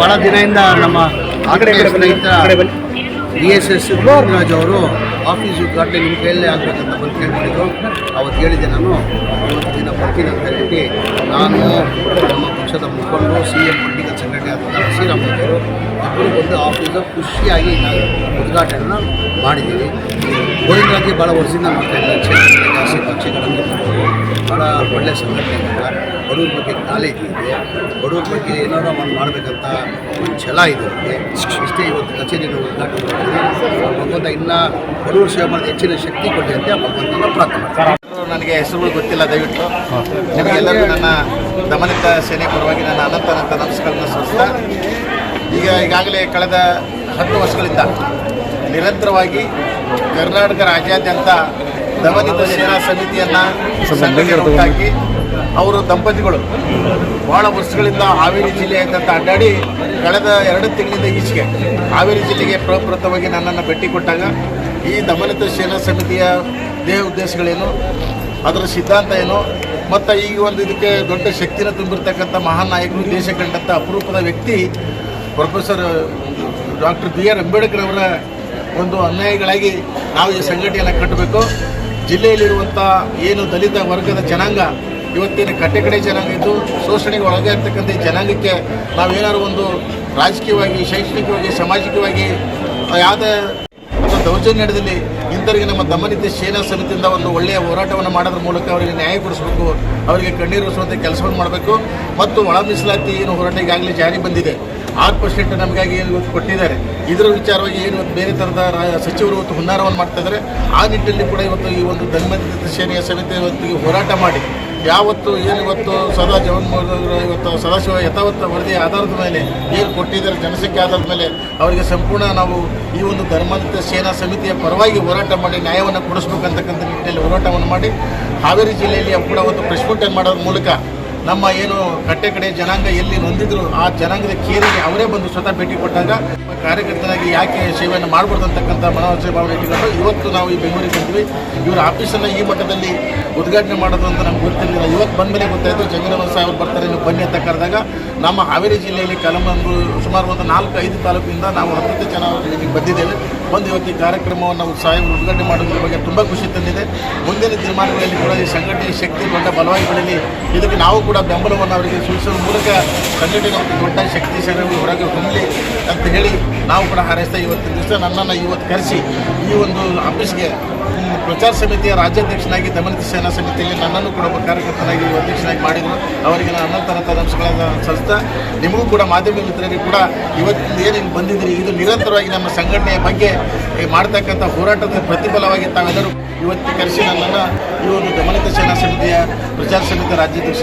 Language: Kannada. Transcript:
ಭಾಳ ದಿನದಿಂದ ನಮ್ಮ ಡಿ ಎಸ್ ಎಸ್ ರಾಜ್ ಅವರು ಆಫೀಸ್ ಉದ್ಘಾಟನೆ ನಿಮ್ಮ ಕೈಯಲ್ಲೇ ಆಗಬೇಕಂತ ಬಂದು ಕೇಳ್ಕೊಂಡಿದ್ರು ಅವತ್ತು ಹೇಳಿದೆ ನಾನು ಇವತ್ತು ದಿನ ಬರ್ತೀನಿ ಅಂತ ಹೇಳಿ. ನಾನು ನಮ್ಮ ಪಕ್ಷದ ಮುಖಂಡರು ಸಿ ಎಂ ಪೊಲಿಟಿಕಲ್ ಸೆಕ್ರೆಟರಿ ಆದಂಥ ಶ್ರೀರಾಮಯ್ಯವರು ಇಬ್ಬರು ಒಂದು ಆಫೀಸ ಖುಷಿಯಾಗಿ ನಾನು ಉದ್ಘಾಟನೆಯನ್ನು ಮಾಡಿದ್ದೀವಿ. ಗೋವಿಂದರಾಜ್ಗೆ ಭಾಳ ವರ್ಷದಿಂದ ಮಾಡ್ತಾ ಇದ್ದಾರೆ ಜಾಸ್ತಿ ಪಕ್ಷಗಳನ್ನು ಭಾಳ ಒಳ್ಳೆಯ ಸಂಘಟನೆ ಇದೆ ಬಡವ್ರ ಬಗ್ಗೆ ಕಾಲೇಜ್ ಇದೆ. ಬಡವ್ರ ಬಗ್ಗೆ ಏನಾದ್ರು ಒಂದು ಮಾಡಬೇಕಂತ ಛಲ ಇದೆ ಅವರಿಗೆ ಇಷ್ಟೇ ಇವತ್ತು ಕಚೇರಿಯನ್ನು ಉದ್ಘಾಟನೆ ಭಗವಂತ ಇನ್ನೂ ಬಡವ್ರ ಸೇವೆ ಮಾಡಿದ ಹೆಚ್ಚಿನ ಶಕ್ತಿ ಕೊಡಿ ಅಂತ ಭಗವಂತನ ಪ್ರಾರ್ಥನೆ ನನಗೆ ಹೆಸರುಗಳು ಗೊತ್ತಿಲ್ಲ, ದಯವಿಟ್ಟು. ನಿಮಗೆಲ್ಲರೂ ನನ್ನ ದಮನಿತ ಸೇನೆ ಪರವಾಗಿ ನನ್ನ ಅನಂತ ಅನಂತ ನಮಸ್ಕಾರನ ಸಲ್ಲಿಸ್ತಾ, ಈಗ ಈಗಾಗಲೇ ಕಳೆದ ಹತ್ತು ವರ್ಷಗಳಿಂದ ನಿರಂತರವಾಗಿ ಕರ್ನಾಟಕ ರಾಜ್ಯಾದ್ಯಂತ ದಮನಿತ ಸೇನಾ ಸಮಿತಿಯನ್ನು ಸಂಘಟನೆ ಅವರು ದಂಪತಿಗಳು. ಬಹಳ ವರ್ಷಗಳಿಂದ ಹಾವೇರಿ ಜಿಲ್ಲೆಯಾದ್ಯಂತ ಅಡ್ಡಾಡಿ ಕಳೆದ ಎರಡು ತಿಂಗಳಿಂದ ಈಚೆಗೆ ಹಾವೇರಿ ಜಿಲ್ಲೆಗೆ ಪ್ರಪ್ರಥಮವಾಗಿ ನನ್ನನ್ನು ಭೇಟಿ ಕೊಟ್ಟಾಗ ಈ ದಮನಿತ ಸೇನಾ ಸಮಿತಿಯ ದೇಹ ಉದ್ದೇಶಗಳೇನು ಅದರ ಸಿದ್ಧಾಂತ ಏನು ಮತ್ತು ಈಗ ಒಂದು ಇದಕ್ಕೆ ದೊಡ್ಡ ಶಕ್ತಿನ ತುಂಬಿರ್ತಕ್ಕಂಥ ಮಹಾನ್ ನಾಯಕರು ದೇಶ ಕಂಡಂಥ ಅಪರೂಪದ ವ್ಯಕ್ತಿ professor doctor B R Ambedkar ಅವರ ಒಂದು ಅನ್ಯಾಯಗಳಾಗಿ ನಾವು ಈ ಸಂಘಟನೆಯನ್ನು ಕಟ್ಟಬೇಕು. ಜಿಲ್ಲೆಯಲ್ಲಿರುವಂಥ ಏನು ದಲಿತ ವರ್ಗದ ಜನಾಂಗ, ಇವತ್ತಿನ ಕಟ್ಟೆ ಕಡೆ ಜನಾಂಗ ಇದ್ದು ಶೋಷಣೆಗೆ ಒಳಗೆ ಇರ್ತಕ್ಕಂಥ ಈ ಜನಾಂಗಕ್ಕೆ ನಾವೇನಾದ್ರು ಒಂದು ರಾಜಕೀಯವಾಗಿ, ಶೈಕ್ಷಣಿಕವಾಗಿ, ಸಾಮಾಜಿಕವಾಗಿ ಯಾವುದೇ ದೌರ್ಜನ್ಯದಲ್ಲಿ ಇಂಥವರಿಗೆ ನಮ್ಮ ದಮನಿತ ಸೇನಾ ಸಮಿತಿಯಿಂದ ಒಂದು ಒಳ್ಳೆಯ ಹೋರಾಟವನ್ನು ಮಾಡೋದ್ರ ಮೂಲಕ ಅವರಿಗೆ ನ್ಯಾಯ ಕೊಡಿಸಬೇಕು, ಅವರಿಗೆ ಕಣ್ಣೀರು ಒರೆಸುವಂಥ ಕೆಲಸವನ್ನು ಮಾಡಬೇಕು. ಮತ್ತು ಒಳ ಮೀಸಲಾತಿ ಏನು ಹೋರಾಟ ಈಗಾಗಲೇ ಜಾರಿ ಬಂದಿದೆ. ಆರು ಪರ್ಸೆಂಟ್ ನಮಗಾಗಿ ಏನು ಇವತ್ತು ಕೊಟ್ಟಿದ್ದಾರೆ. ಇದರ ವಿಚಾರವಾಗಿ ಏನು ಇವತ್ತು ಬೇರೆ ಥರದ ಸಚಿವರು ಇವತ್ತು ಹುನ್ನಾರವನ್ನು ಮಾಡ್ತಾ ಇದ್ದಾರೆ. ಆ ನಿಟ್ಟಿನಲ್ಲಿ ಕೂಡ ಇವತ್ತು ಈ ಒಂದು ದಮನಿತ ಸೇನೆಯ ಸಮಿತಿ ಇವತ್ತಿಗೆ ಹೋರಾಟ ಮಾಡಿ, ಯಾವತ್ತು ಏನು ಇವತ್ತು ಸದಾ ಜಗನ್ಮೋಹನ್ ಇವತ್ತು ಸದಾಶಿವ ಯಥಾವತ್ತ ವರದಿ ಆಧಾರದ ಮೇಲೆ ಏನು ಕೊಟ್ಟಿದ್ದಾರೆ, ಜನಸಂಖ್ಯೆ ಆಧಾರದ ಮೇಲೆ ಅವರಿಗೆ ಸಂಪೂರ್ಣ ನಾವು ಈ ಒಂದು ಧರ್ಮಾಂತ ಸೇನಾ ಸಮಿತಿಯ ಪರವಾಗಿ ಹೋರಾಟ ಮಾಡಿ, ನ್ಯಾಯವನ್ನು ಕೊಡಿಸ್ಬೇಕಂತಕ್ಕಂಥ ನಿಟ್ಟಿನಲ್ಲಿ ಹೋರಾಟವನ್ನು ಮಾಡಿ, ಹಾವೇರಿ ಜಿಲ್ಲೆಯಲ್ಲಿ ಕೂಡ ಒಂದು ಪ್ರೆಸ್ ಮೀಟ್ ಮಾಡೋದ್ರ ಮೂಲಕ ನಮ್ಮ ಏನು ಕಟ್ಟೆ ಕಡೆ ಜನಾಂಗ ಎಲ್ಲಿ ನೊಂದಿದ್ರು ಆ ಜನಾಂಗದ ಕೇರಿಗೆ ಅವರೇ ಬಂದು ಸ್ವತಃ ಭೇಟಿ ಕೊಟ್ಟಾಗ ಕಾರ್ಯಕರ್ತರಾಗಿ ಯಾಕೆ ಸೇವೆಯನ್ನು ಮಾಡಬಾರ್ದು ಅಂತಕ್ಕಂಥ ಮನೋಚ ಭಾವನೆ ಇಟ್ಟುಕೊಂಡು ಇವತ್ತು ನಾವು ಈ ಬೆಂಗಳೂರಿಗೆ ಬಂದ್ವಿ. ಇವರ ಆಫೀಸನ್ನು ಈ ಮಟ್ಟದಲ್ಲಿ ಉದ್ಘಾಟನೆ ಮಾಡೋದು ಅಂತ ನಮ್ಗೆ ಗೊತ್ತಿರಲಿಲ್ಲ. ಇವತ್ತು ಬಂದ ಮೇಲೆ ಗೊತ್ತಾಯಿತು ಜಮೀರವರ್ ಸಾಹೇಬ್ ಬರ್ತಾರೆ ನೀವು ಬನ್ನಿ ಅಂತ ಕರೆದಾಗ ನಮ್ಮ ಹಾವೇರಿ ಜಿಲ್ಲೆಯಲ್ಲಿ ಕಲಮಂದು ಸುಮಾರು ಒಂದು ನಾಲ್ಕು, ಐದು ತಾಲೂಕಿನಿಂದ ನಾವು ಹತ್ತತ್ತು ಜನ ಇಲ್ಲಿಗೆ ಬಂದಿದ್ದೇವೆ. ಬಂದು ಇವತ್ತು ಈ ಕಾರ್ಯಕ್ರಮವನ್ನು ಸಾಹೇಬರು ಉದ್ಘಾಟನೆ ಮಾಡೋದ್ರ ಬಗ್ಗೆ ತುಂಬ ಖುಷಿ ತಂದಿದೆ. ಮುಂದಿನ ದಿನಮಾನಗಳಲ್ಲಿ ಕೂಡ ಈ ಸಂಘಟನೆ ಶಕ್ತಿ ದೊಡ್ಡ ಬಲವಾಗಿ ಬೆಳಲಿ ಇದಕ್ಕೆ ನಾವು ಕೂಡ ಬೆಂಬಲವನ್ನು ಅವರಿಗೆ ಸೂಚಿಸುವ ಮೂಲಕ ಸಂಘಟನೆ ಒಂದು ದೊಡ್ಡ ಶಕ್ತಿ ಸೇವೆ ಹೊರಗೆ ಹೊಮ್ಮಲಿ ಅಂತ ಹೇಳಿ ನಾವು ಕೂಡ ಹಾರೈಸ್ತಾ ಇವತ್ತಿನ ದಿವಸ ನನ್ನನ್ನು ಇವತ್ತು ಕರೆಸಿ ಈ ಒಂದು ಆಫೀಸ್ಗೆ ಪ್ರಚಾರ ಸಮಿತಿಯ ರಾಜ್ಯಾಧ್ಯಕ್ಷನಾಗಿ ದಮನಿತ ಸೇನಾ ಸಮಿತಿಯಲ್ಲಿ ನನ್ನನ್ನು ಕೂಡ ಒಬ್ಬ ಕಾರ್ಯಕರ್ತನಾಗಿ ಅಧ್ಯಕ್ಷನಾಗಿ ಮಾಡಿದರು. ಅವರಿಗೆ ನಾನು ಅನಂತನಂತ ಅಂಶಗಳನ್ನು ಸಲ್ಲಿಸ್ತಾ ನಿಮಗೂ ಕೂಡ ಮಾಧ್ಯಮ ಮಿತ್ರರಿಗೆ ಕೂಡ ಇವತ್ತಿನ ಏನೇನು ಬಂದಿದ್ದೀರಿ? ಇದು ನಿರಂತರವಾಗಿ ನಮ್ಮ ಸಂಘಟನೆಯ ಬಗ್ಗೆ ಮಾಡ್ತಕ್ಕಂಥ ಹೋರಾಟದ ಪ್ರತಿಫಲವಾಗಿ ತಾವೆಲ್ಲರೂ ಇವತ್ತು ಕರೆಸಿ ನನ್ನನ್ನು ಈ ಒಂದು ದಮನಿತ ಸೇನಾ ಸಮಿತಿಯ ಪ್ರಚಾರ ಸಮಿತಿಯ ರಾಜ್ಯಾಧ್ಯಕ್ಷ